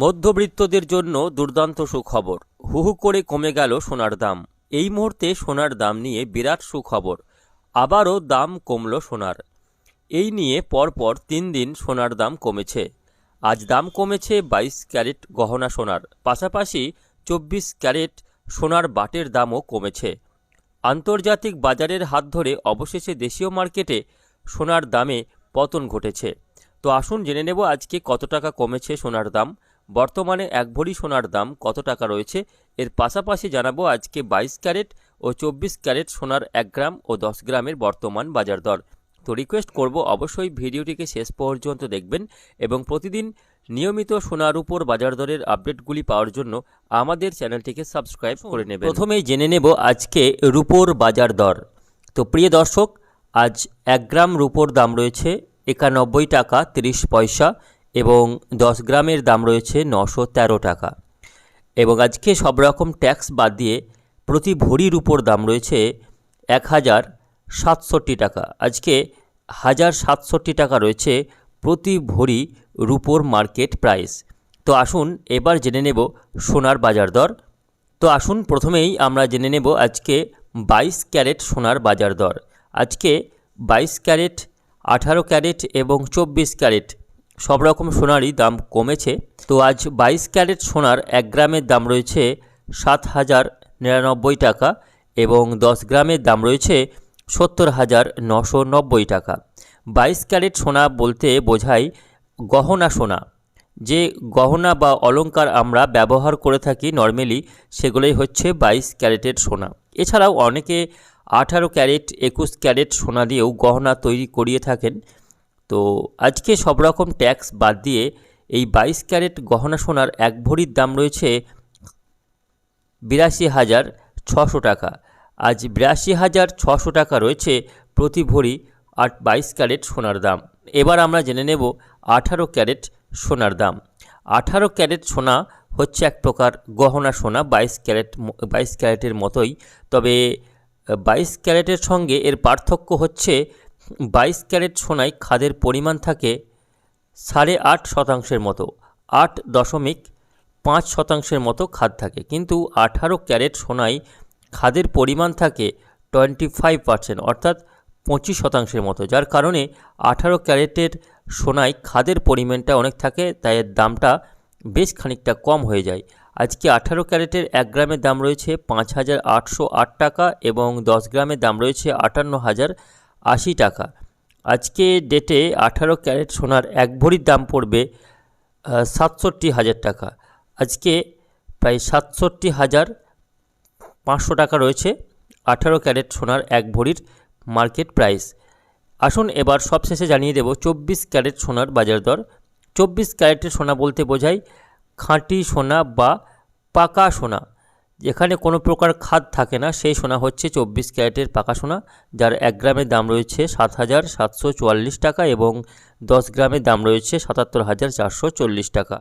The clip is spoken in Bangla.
মধ্যবিত্তদের জন্য দুর্দান্ত সুখবর। হু হু করে কমে গেল সোনার দাম। এই মুহূর্তে সোনার দাম নিয়ে বিরাট সুখবর। আবারও দাম কমল সোনার। এই নিয়ে পরপর তিন দিন সোনার দাম কমেছে। আজ দাম কমেছে বাইশ ক্যারেট গহনা সোনার। পাশাপাশি চব্বিশ ক্যারেট সোনার বাটের দামও কমেছে। আন্তর্জাতিক বাজারের হাত ধরে অবশেষে দেশীয় মার্কেটে সোনার দামে পতন ঘটেছে। তো আসুন জেনে নেব আজকে কত টাকা কমেছে সোনার দাম। বর্তমানে এক ভরি সোনার দাম কত টাকা রয়েছে? এর পাশাপাশি জানাব আজকে বাইশ ক্যারেট ও চব্বিশ ক্যারেট সোনার এক গ্রাম ও দশ গ্রামের বর্তমান বাজার দর। তো রিকোয়েস্ট করব অবশ্যই ভিডিওটিকে শেষ পর্যন্ত দেখবেন এবং প্রতিদিন নিয়মিত সোনার উপর বাজার দরের আপডেটগুলি পাওয়ার জন্য আমাদের চ্যানেলটিকে সাবস্ক্রাইব করে নেবেন। প্রথমেই জেনে নেব আজকে রুপোর বাজার দর। তো প্রিয় দর্শক, আজ এক গ্রাম রুপোর দাম রয়েছে একানব্বই টাকা তিরিশ পয়সা। এবং দশ গ্রামের দাম রয়েছে নশো তেরো টাকা। এবং আজকে সব রকম ট্যাক্স বাদ দিয়ে প্রতি ভরির উপর দাম রয়েছে এক হাজার সাতষট্টি টাকা। আজকে হাজার সাতষট্টি টাকা রয়েছে প্রতি ভরি রুপোর মার্কেট প্রাইস। তো আসুন এবার জেনে নেব সোনার বাজার দর। তো আসুন প্রথমেই আমরা জেনে নেব আজকে বাইশ ক্যারেট সোনার বাজার দর। আজকে বাইশ ক্যারেট, আঠারো ক্যারেট এবং চব্বিশ ক্যারেট সব রকম সোনারই দাম কমেছে। তো আজ বাইশ ক্যারেট সোনার এক গ্রামের দাম রয়েছে সাত হাজার নিরানব্বই টাকা এবং দশ গ্রামের দাম রয়েছে সত্তর হাজার নশো নব্বই টাকা। বাইশ ক্যারেট সোনা বলতে বোঝায় গহনা সোনা। যে গহনা বা অলংকার আমরা ব্যবহার করে থাকি নর্মালি সেগুলোই হচ্ছে বাইশ ক্যারেটের সোনা। এছাড়াও অনেকে আঠারো ক্যারেট, একুশ ক্যারেট সোনা দিয়েও গহনা তৈরি করিয়ে থাকেন। তো আজকে সব রকম ট্যাক্স বাদ দিয়ে এই বাইশ ক্যারেট গহনা সোনার এক ভরির দাম রয়েছে বিরাশি হাজার ছশো টাকা। আজ বিরাশি হাজার ছশো টাকা রয়েছে প্রতি ভরি আট বাইশ ক্যারেট সোনার দাম। এবার আমরা জেনে নেব আঠারো ক্যারেট সোনার দাম। আঠারো ক্যারেট সোনা হচ্ছে এক প্রকার গহনা সোনা বাইশ ক্যারেট বাইশ ক্যারেটের মতোই। তবে, বাইশ ক্যারেটের সঙ্গে এর পার্থক্য হচ্ছে বাইশ ক্যারেট সোনায় খাদের পরিমাণ থাকে সাড়ে আট শতাংশের মতো, আট দশমিক পাঁচ শতাংশের মতো খাদ থাকে। কিন্তু আঠারো ক্যারেট সোনায় খাদের পরিমাণ থাকে টোয়েন্টি ফাইভ পার্সেন্ট, অর্থাৎ পঁচিশ শতাংশের মতো। যার কারণে আঠারো ক্যারেটের সোনায় খাদের পরিমাণটা অনেক থাকে, তাই এর দামটা বেশ খানিকটা কম হয়ে যায়। আজকে আঠারো ক্যারেটের এক গ্রামের দাম রয়েছে পাঁচ হাজার আটশো আট টাকা এবং দশ গ্রামের দাম রয়েছে আটান্ন হাজার আশি টাকা। আজকে ডেটে আঠারো ক্যারেট সোনার এক ভরির দাম পড়বে সাতষট্টি হাজার টাকা। আজকে প্রায় সাতষট্টি হাজার পাঁচশো টাকা রয়েছে আঠারো ক্যারেট সোনার এক ভরির মার্কেট প্রাইস আসুন এবার সবশেষে জানিয়ে দেব চব্বিশ ক্যারেট সোনার বাজার দর। চব্বিশ ক্যারেটের সোনা বলতে বোঝায় খাঁটি সোনা বা পাকা সোনা। যেখানে কোনো প্রকার খাদ থাকে না। সেই সোনা হচ্ছে চব্বিশ ক্যারেটের পাকা সোনা, যার এক গ্রামের দাম রয়েছে সাত হাজার সাতশো চুয়াল্লিশ টাকা এবং দশ গ্রামের দাম রয়েছে সাতাত্তর হাজার চারশো চল্লিশ টাকা।